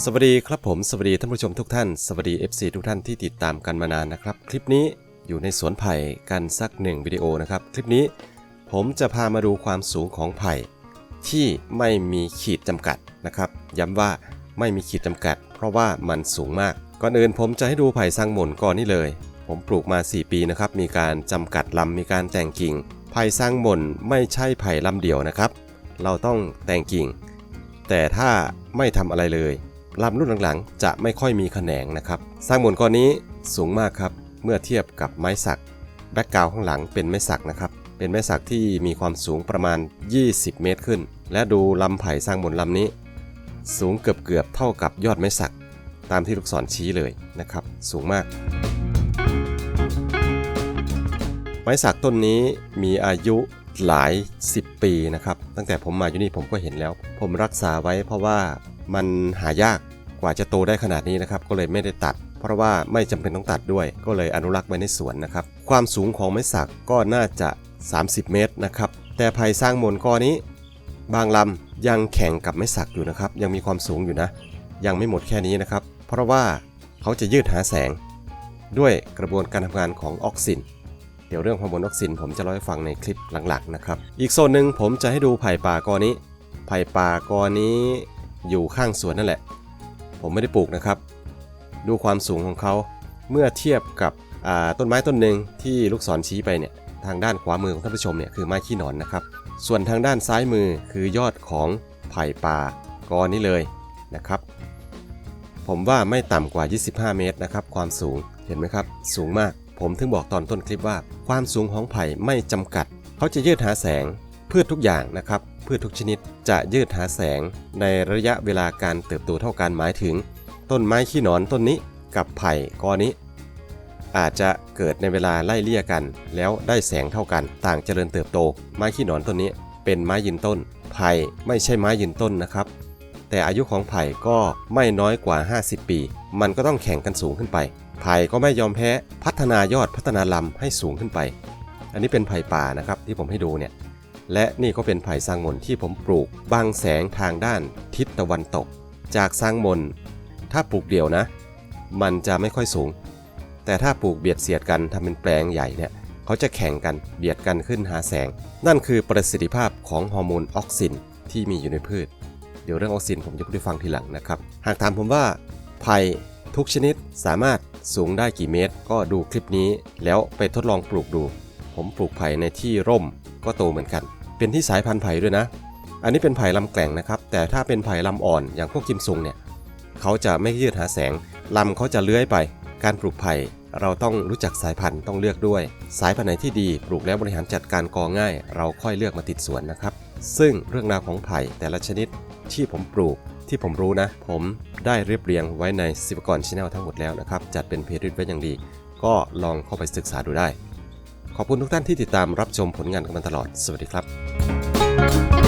สวัสดีครับผมสวัสดีท่านผู้ชมทุกท่าน สวัสดี FC ทุกท่านที่ติดตามกันมานานนะครับ คลิปนี้อยู่ในสวนไผ่กันสักหนึ่งวิดีโอนะครับ คลิปนี้ผมจะพามาดูความสูงของไผ่ที่ไม่มีขีดจำกัดนะครับ ย้ำว่าไม่มีขีดจำกัด เพราะว่ามันสูงมาก ก่อนอื่นผมจะให้ดูไผ่สร้างหม่นก่อนนี่เลย ผมปลูกมา 4 ปีนะครับ มีการจำกัดลำมีการแต่งกิ่ง ไผ่สร้างหม่นไม่ใช่ไผ่ลำเดียวนะครับ เราต้องแต่งกิ่ง แต่ถ้าไม่ทำอะไรเลย ลำรุ่นหลังๆ จะไม่ค่อยมีแขนงนะครับสร้างหมุนก้อนนี้สูงมากครับเมื่อเทียบกับไม้สักแบ็กกราวข้างหลังเป็นไม้สักนะครับเป็นไม้สักที่มีความสูงประมาณ 20 เมตรขึ้น และดูลำไผ่สร้างหมุนลำนี้ สูงเกือบๆเท่ากับยอดไม้สัก ตามที่ลูกศรชี้เลยนะครับสูงมากไม้สักต้นนี้มีอายุ หลาย 10 ปีนะครับ ตั้งแต่ผมมาอยู่นี่ผมก็เห็นแล้ว ผมรักษาไว้เพราะว่ามันหายากกว่าจะโตได้ขนาดนี้นะครับ ก็เลยไม่ได้ตัด เพราะว่าไม่จำเป็นต้องตัดด้วย ก็เลยอนุรักษ์ไว้ในสวนนะครับ ความสูงของไม้สักก็น่าจะ 30 เมตรนะครับ แต่ไผ่สร้างมนก้อนี้ บางลำยังแข่งกับไม้สักอยู่นะครับ ยังมีความสูงอยู่นะ ยังไม่หมดแค่นี้นะครับ เพราะว่าเขาจะยืดหาแสง ด้วยกระบวนการทำงานของออกซิน ดี๋ยวเรื่องฮอร์โมนออกซินผมจะเล่าให้ฟังในคลิปหลังๆนะครับ อีกโซนหนึ่งผมจะให้ดูไผ่ป่ากอนี้ ไผ่ป่ากอนี้อยู่ข้างสวนนั่นแหละ ผมไม่ได้ปลูกนะครับ ดูความสูงของเขาเมื่อเทียบกับต้นไม้ต้นหนึ่งที่ลูกศรชี้ไปเนี่ยทางด้านขวามือของท่านผู้ชมเนี่ยคือไม้ขี้หนอนนะครับ ส่วนทางด้านซ้ายมือคือยอดของไผ่ป่ากอนี้เลยนะครับ ผมว่าไม่ต่ำกว่า 25 เมตรนะครับ ความสูงเห็นไหมครับ สูงมาก ผมถึงบอกตอนต้นคลิปว่า ความสูงของไผ่ไม่จำกัด เขาจะยืดหาแสงพืชทุกอย่างนะครับพืชทุกชนิดจะยืดหาแสงในระยะเวลาการเติบโตเท่ากันหมายถึง ต้นไม้ขี้หนอนต้นนี้กับไผ่กอนี้ อาจจะเกิดในเวลาไล่เลี่ยกัน แล้วได้แสงเท่ากัน ต่างเจริญเติบโต ไม้ขี้หนอนต้นนี้ เป็นไม้ยืนต้น ไผ่ไม่ใช่ไม้ยืนต้นนะครับ แต่อายุของไผ่ก็ไม่น้อยกว่า 50 ปี มันก็ต้องแข่งกันสูงขึ้นไป ไผ่ก็ไม่ยอมแพ้พัฒนายอดพัฒนาลำให้สูงขึ้นไป อันนี้เป็นไผ่ป่านะครับที่ผมให้ดูเนี่ยและนี่ก็เป็นไผ่สร้างมนที่ผมปลูกบังแสงทางด้านทิศตะวันตก จากสร้างมนถ้าปลูกเดี่ยวนะ มันจะไม่ค่อยสูง แต่ถ้าปลูกเบียดเสียดกันทำเป็นแปลงใหญ่เนี่ยเขาจะแข่งกันเบียดกันขึ้นหาแสง นั่นคือประสิทธิภาพของฮอร์โมนออกซินที่มีอยู่ในพืช เดี๋ยวเรื่องออกซินผมจะพูดให้ฟังทีหลังนะครับ หากถามผมว่าไผ่ ทุกชนิดสามารถสูงได้กี่เมตร ก็ดูคลิปนี้ แล้วไปทดลองปลูกดู ผมปลูกไผ่ในที่ร่มก็โตเหมือนกัน เป็นที่สายพันธุ์ไผ่ด้วยนะ อันนี้เป็นไผ่ลำแกล่งนะครับ แต่ถ้าเป็นไผ่ลำอ่อนอย่างพวกกิมซุงเนี่ยเขาจะไม่ยืดหาแสงลำเขาจะเลื้อยไป การปลูกไผ่เราต้องรู้จักสายพันธุ์ต้องเลือกด้วย สายพันธุ์ไหนที่ดีปลูกแล้วบริหารจัดการกอง่าย เราค่อยเลือกมาติดสวนนะครับ ซึ่งเรื่องราวของไผ่แต่ละชนิดที่ผมปลูก ที่ผมรู้นะ ผมได้เรียบเรียงไว้ในซิปกรชแนลทั้งหมดแล้วนะครับ จัดเป็นเพจไว้อย่างดี ก็ลองเข้าไปศึกษาดูได้ ขอบคุณทุกท่านที่ติดตามรับชมผลงานกันมาตลอด สวัสดีครับ